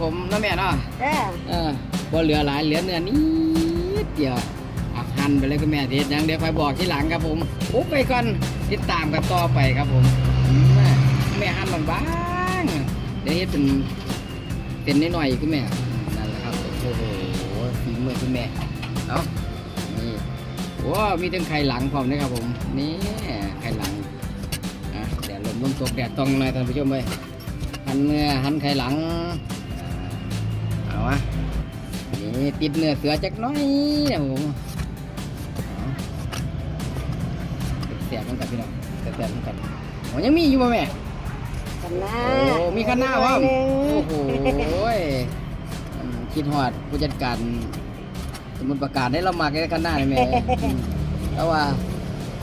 ผมเนาะแม่เนาะจ้าเออบ่เหลือหลายเหลือเนื้อนิดเดียวอะหั่นไปเลยคุณแม่เทศยังเดี๋ยวคอยบอกทีหลังครับผมอุ๊บไปก่อนติดตามกันต่อไปครับผมอืมแม่หั่นบางๆเดี๋ยวเฮ็ดเป็นเป็นน้อยๆคุณแม่นั่นแหละครับโอ้โหฝีมือคุณแม่เอานี่ว้าวมีทั้งไข่หลังพร้อมนะครับผมนี่ไข่หลังอะแดดลมลมตกแดดต้องหน่อยท่านผู้ชมเลยหั่นเนื้อหั่นไข่หลังอ่า เอาวะนี่ติดเนื้อเสือจักหน้อยนะผมแสบมันกันพี่น้องแสบมันกันโอ้ยังมีอยู่ป่ะแม่กันนะโอ้มีข้างหน้าวะหนึ่งโอ้โหอืมคิดหอดผู้จัดการสมุดประกาศได้เรามาแค่ข้างหน้าเลยแม่อืมแล้วว่า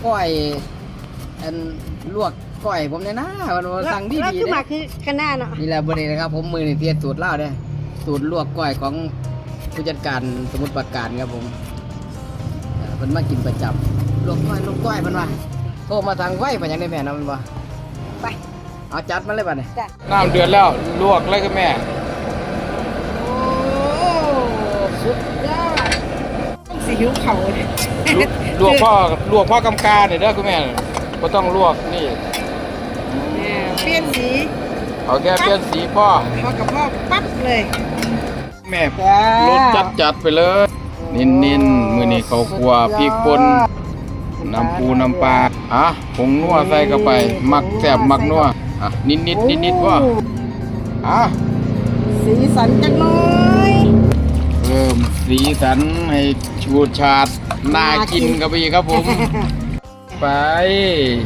ก้อยอันลวกก้อยผมเนี่ยนะวันวันสั่งดีแล้วดีคือๆมานะคือคณะเนาะนี่แหละบรินะครับ ผมมือนี่เทียนสูตรเล่าเด้อ สูตรลวกก้อยของผู้จัดการสมุดประการครับผมเอ่อเพิ่นมากินประจำลวกก้อยลวกก้อยเพิ่นว่าโทรมาทางไว้เพิ่นยังได้แม่นำมันบ่ไปเอาจัดมาเลยบัดนี้จ้าน้ำเดือดแล้วลวกเลยคุณแม่โอ้สุดยอดสิหิวเข่าเนี่ยลวกพ่อลวกพ่อกำกาเนี่ยเด้อคุณแม่บ่ต้องลวกนี่เปลี่ยนสีเอาแค่เปลี่ยนสีพ่อพอกับพ่อปั๊บเลย แม่จ้ารสจัดจัดๆไปเลย นิ่นๆมื้อนี้เขาวคั่วพริกป่นน้ำปูน้ำปลาอะผงนัวใส่เข้าไปมักแซ่บมักนัวอะนิดนิดนิดนิดว่าอะสีสันจังน้อยเพิ่มสีสันให้ชูดชาดน่ากินกับอีกครับผม ไป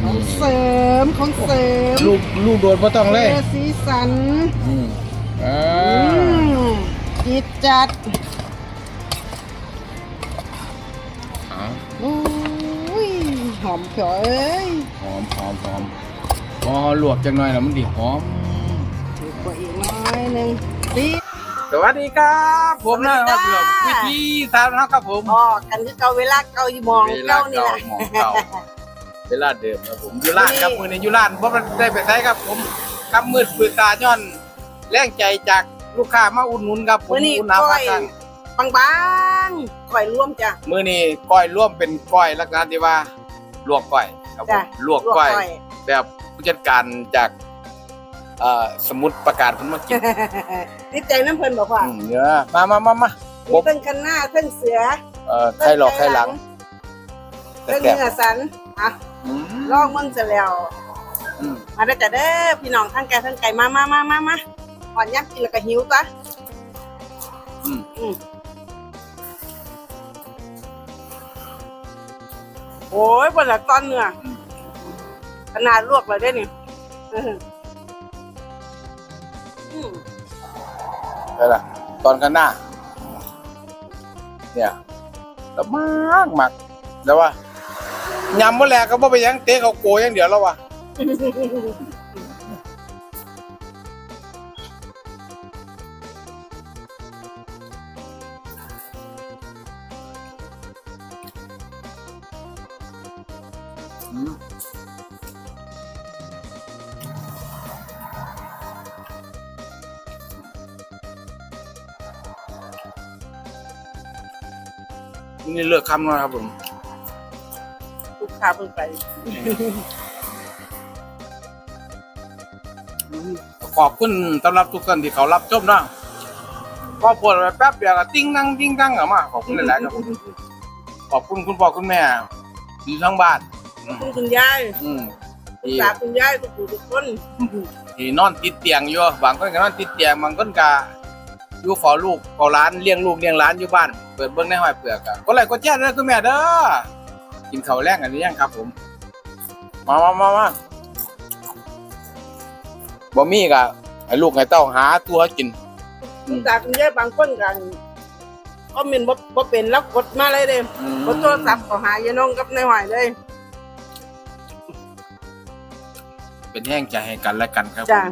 ของเสริมของเสริมลูกลูกโดดบ่ต้องเลยเออสีสันอืมอ่าอืม จิตจัดเอาอุ้ยหอมเขียวเอ้ยหอมหอมหอมพอลวกจังหน่อยแล้วมันดิหอมถูกกว่าอีกน้อยหนึ่งปีสวัสดีครับ ผมนะครับสวัสดีจ้าวิธีสารนะครับผมพอกันคือเก่าเวลาเก่าอีมองเวลาเก่านี่แหละหมองเก่าเวลาเดิมครับผมอยู่ร้านครับมือนี้อยู่ร้านเพราะมันได้ไปใช้ครับผมคำมืดปืนตาย้อน แรงใจจาก ลูกค้ามาอุดหนุนครับผมมื้อนี้อุดหนาก้พัอกยกันบางบางๆก่อยร่วมจ้ะ มือนี้ก้อยร่วมเป็นก้อยลักษณะที่ว่าลวกก้อยครับผมจ้ะลวกก้อย แบบผู้จัดการจากเอ่อสมุดประกาศผมมากินติดใจน้ำเพลินบอกว่าอืมเนื้อมามามามามีเทั้งคันหน้าเทั้งเสือเอ่อไข่หลอกไข่หลังเทั้งแซ่บเนื้อสันอะอืมลองมึงเสร็จแล้ว อืม มาได้อจ้ะเด้อพี่น้องทั้งแก่ทั้งไก่มามามามามา อ่อนยักษ์กินแล้วก็หิวจ้ะอืม อืมโอ้ยบนหลักตอนเนื้อขนาดลวกเลยได้อนี่อื้อหืออืม ได้ละตอนกันหน้า เนี่ยแล้วมากมากแล้วว่ายำเมื่อแรกก็บ่ไปหยังเตะเขาโกยอย่างเดียวแล้วว่ะ นี่เลือกคำแล้วนะครับผมลูกค้าเพิ่งไปขอบคุณสำหรับทุกท่านที่เขารับชมนะพอปวดไปแป๊บเดียวก็ติ้งนั่งติ้งตั้งออกมาขอบคุณหลายๆครับขอบคุณคุณพ่อคุณแม่อยู่ทั้งบ้านอืม คุณคุณยายอืมคุณที่ตาคุณยายทุกผู้ทุกคนที่นอนติดเตียงอยู่บางคนก็นอนติดเตียงบางคนก็อยู่ขอลูกขอร้านเลี้ยงลูกเลี้ยงร้านอยู่บ้าน เปิดเบิ้งในห้อยเปลือกอะก็เลยก็แจ้งเลยคุณแม่เด้อกินข้าวแรงกันหรือยังครับ ผมมามามามาบ่มีก็ให้ลูกให้เต้าหาตัวกินคุณตาคุณยายบางคนกันก็มินบ่บ่เป็นแล้วกดมาเลยเด้กดโทรศัพท์ก็หายายน้องกับนายหอยเลย เป็นแห้งใจให้กันและกันครับจ้ะ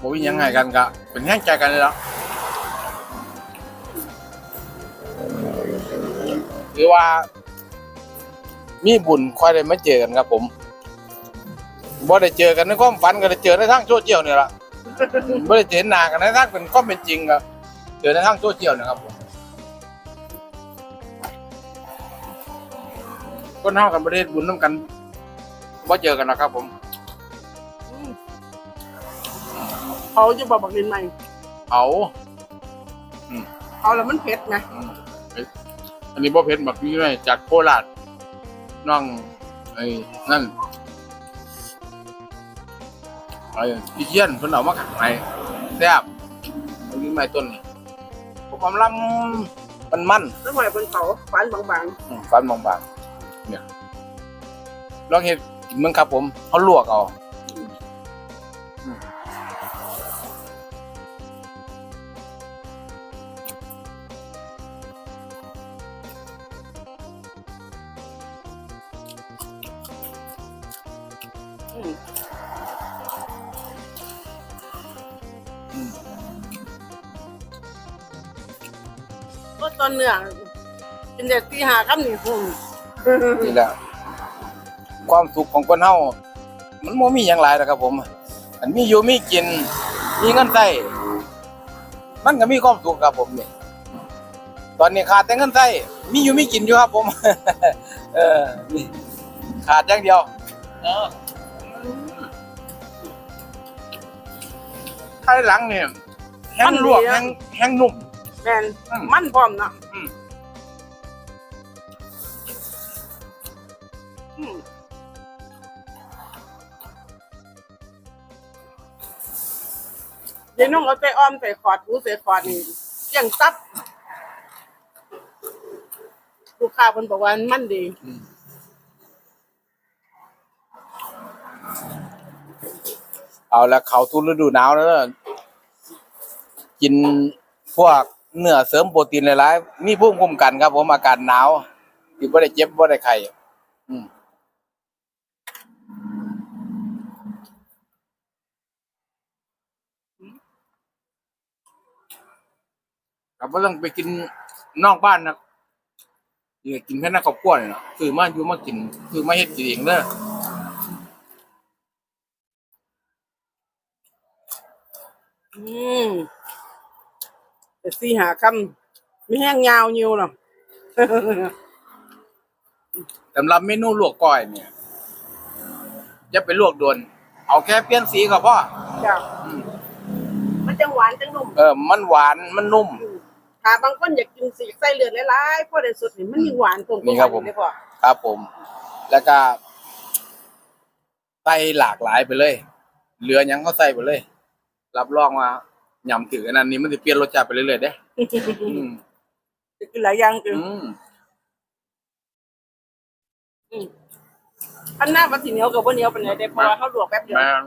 ผมบ่มีหยังไงกันก็เป็นแห้งใจกันเลยแล้วคือว่า มีบุญค่อยได้มาเจอกันครับ ผมบ่ได้เจอกันในความฝันก็ได้เจอในทางโซเชียลนี่ล่ะไม่ได้เห็นหน้ากันในทางเป็นก็เป็นจริงครับเจอในทางโซเชียลนะครับผมก็เท่ากันประเทศบุญน้ำกันว่าเจอกันนะครับ ผม เขาจะบอกบักดินใหม่เอาเขาแล้วมันเผ็ดนะอืมเฮ้ยอันนี้บ่เพชรแบบนี้เลยจากโคราชน้องไอ้นั่นไอ้พี่เชียนเพิ่นเอามาขายแซ่บอันนี้ไม้ต้นนี่ผมความลำมันมันแล้วหอยบนเขาฟันบางอืมฟันบางๆเนี่ยลองเห็ดกินเมืองครับผมเขาลวกเอา ก็ตอนเนื้อเป็นเด็กที่หาคำนี่หุ่นนี่แหละความสุขของคนเฮามันบ่มีอย่างไรนะครับผม อันมีอยู่มีกิน มีเงินใช้มันก็มีความสุขครับผมนี่ตอนนี้ขาดแต่เงินใช้มีอยู่มีกินอยู่ครับผม เออนี่ขาดอย่างเดียว เออ ท้ายหลังเนี่ยแห้งลวกแห้งแห้งนุ่ม แม่นอืม มันพร้อมเนาะอืมอืมเดี๋ยวน้องเอาใจอ้อมใส่ขอดหูใส่ขอดนี่เกี่ยงซับ ลูกค้าคนบอกว่ามันดี เอาละเขาทุนฤดูหนาวแล้วกินพวกเนื้อเสริมโปรตีนหลายๆมีภูมิคุ้มกันครับ ผมอากาศหนาวที่บ่ได้เจ็บบ่ได้ไข้อืมครับบ่ต้องไปกินนอกบ้านนะนี่กินแค่หน้าครอบครัวนี่นะคือมาอยู่มากิน คือมาเฮ็ดกินเองเด้อ อืมแต่สี่หาคำไม่แห้งยาวยิวหรอกสำหรับเมนูลวกก้อยเนี่ยอย่าไปลวกโดน เอาแค่เปลี่ยนสีก็พอจ้ะอืมมันจังหวานจังนุ่มเออ มันหวานมันนุ่มถ้าบางคนอยากกินสีใส่เลือดหลายๆพอได้สุดนี่มันมีหวานตรงนี่ครับผม เลยพอครับผม แล้วก็ใส่หลากหลายไปเลย เหลือหยังก็ใส่ไปเลย รับรองว่าหย่ำถืออันนั้นนี้มันจะเปลี่ยนรสชาติไปเรื่อยๆเด้อืมจะกินหลายอย่างคืออืมอืมอันหน้ามันสีเหนียวกับว่าเหนียวเป็นไงได้เพราะว่าเขาลวกแป๊บเดียวแม่น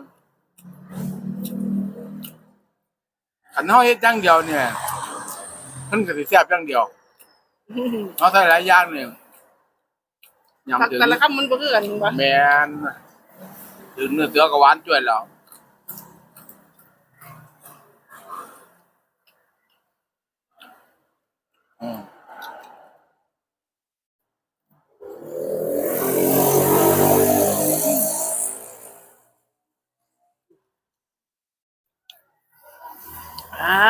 ขันเฮาเฮ็ดอย่างเดียวเนี่ยมันก็สิแซ่บอย่างเดียวเฮาใส่หลายอย่างเนี่ยหย่ำถือแต่ละคำมันบ่คือกันวะแมนถึงเนื้อเสือก็หวานจ้วยแล้วอืม อ่า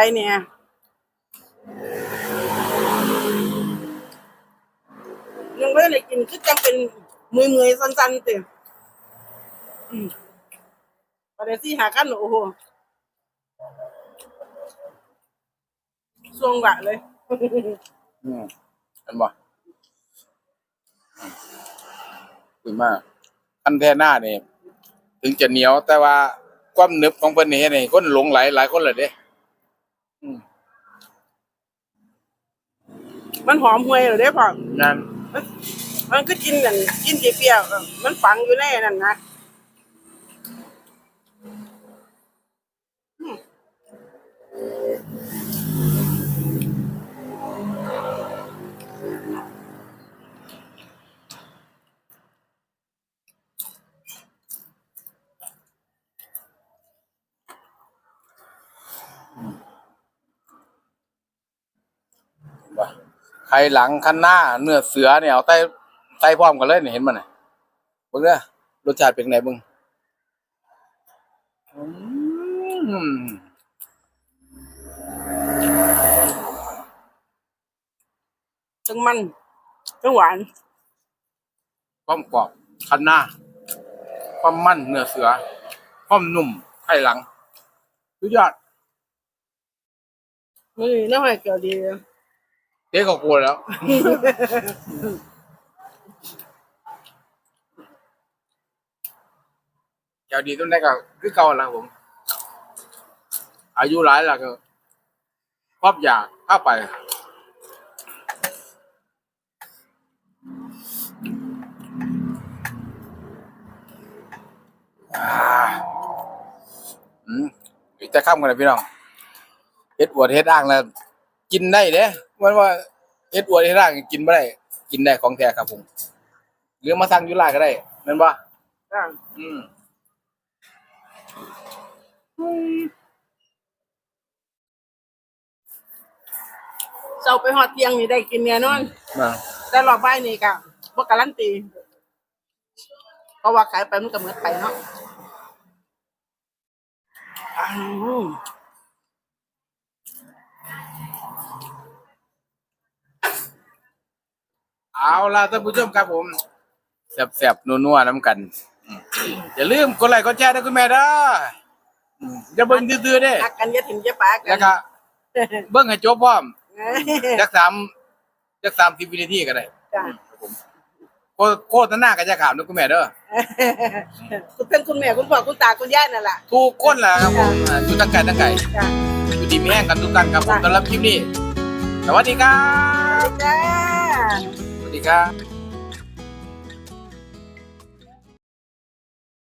ใครเนี่ยยังไม่ได้กินคือจังเป็นมือมือสั้นๆเต็มอืมประเดี๋ยวที่หากันโอ้โหช่วงหวะเลย อืมเห็นบ่ดีมากอันแท้หน้าเนี่ยถึงจะเหนียวแต่ว่าความนึบของเพิ่นนี่นี่ยคนหลงไหลหลายคนเลยเด้ มมันหอมห่วยเหรอเด้พ่อนั่นมันมันก็กินนั่นกินเปรี้ยวๆเออมันฝังอยู่ในนั่นนะ ไข่หลังคันหน้า เนื้อเสือเนี่ยเอาใส่ใส่พร้อมกันเลยเนี่ยเห็นมันน่ะเบิ่งเด้อรสชาติเป็นไงเบิ่งอืมทั้งมันทั้งหวานความกรอบคันหน้าความมันเนื้อเสือความนุ่มไข่หลังสุดยอดมือน้ำให้ เกี่ยวดีเด็กก็กลัวแล้ว เจ้าดีต้นได้ก็คือเก่าแล้วผม อายุหลายแล้วก็ครอบอยากเข้าไปอ่าอืมจะข้ามกันเลยพี่น้องเฮ็ดอวดเฮ็ดอ้างแล้วกินได้เด้ มันว่าเฮ็ดอวดเฮ็ดอ้างกินไม่ได้ กินได้ของแท้ครับผมหรือมาสั่งอยุลานก็ได้แม่นบ่จ้ะอืมเจ้าไปหอดเตียงนี่ได้กินแน่นอน มาแต่รอบบ่ายนี่ก็บ่การันตีเพราะว่าขายไปมันก็เหมือนไปเนาะอ้าว เอาล่ะท่านผู้ชมครับผมแซ่บๆนัวๆน้ำกันอืมอย่าลืมกดไลค์กดแชร์นะคุณแม่เด้ออืมอย่าเบิ่งซื่อๆเด้รักกันอย่าถิ่มอย่าปากัแล้วก็เบิ่งให้จบพร้อมจักสามจักสามสิบวินาทีก็ได้จ้ะโฆโฆษณาก็จะขามนะคุณแม่เด้อคุณเป็นคุณแม่คุณพ่อคุณตาคุณย่านั่นแหละทุกคนแหละครับผมอ่าอยู่ตั้งไก่ตั้งไก่จ้ะอยู่ดีมีแห้งกันทุกท่านครับผมสำหรับคลิปนี้สวัสดีครับจ้า Jessica.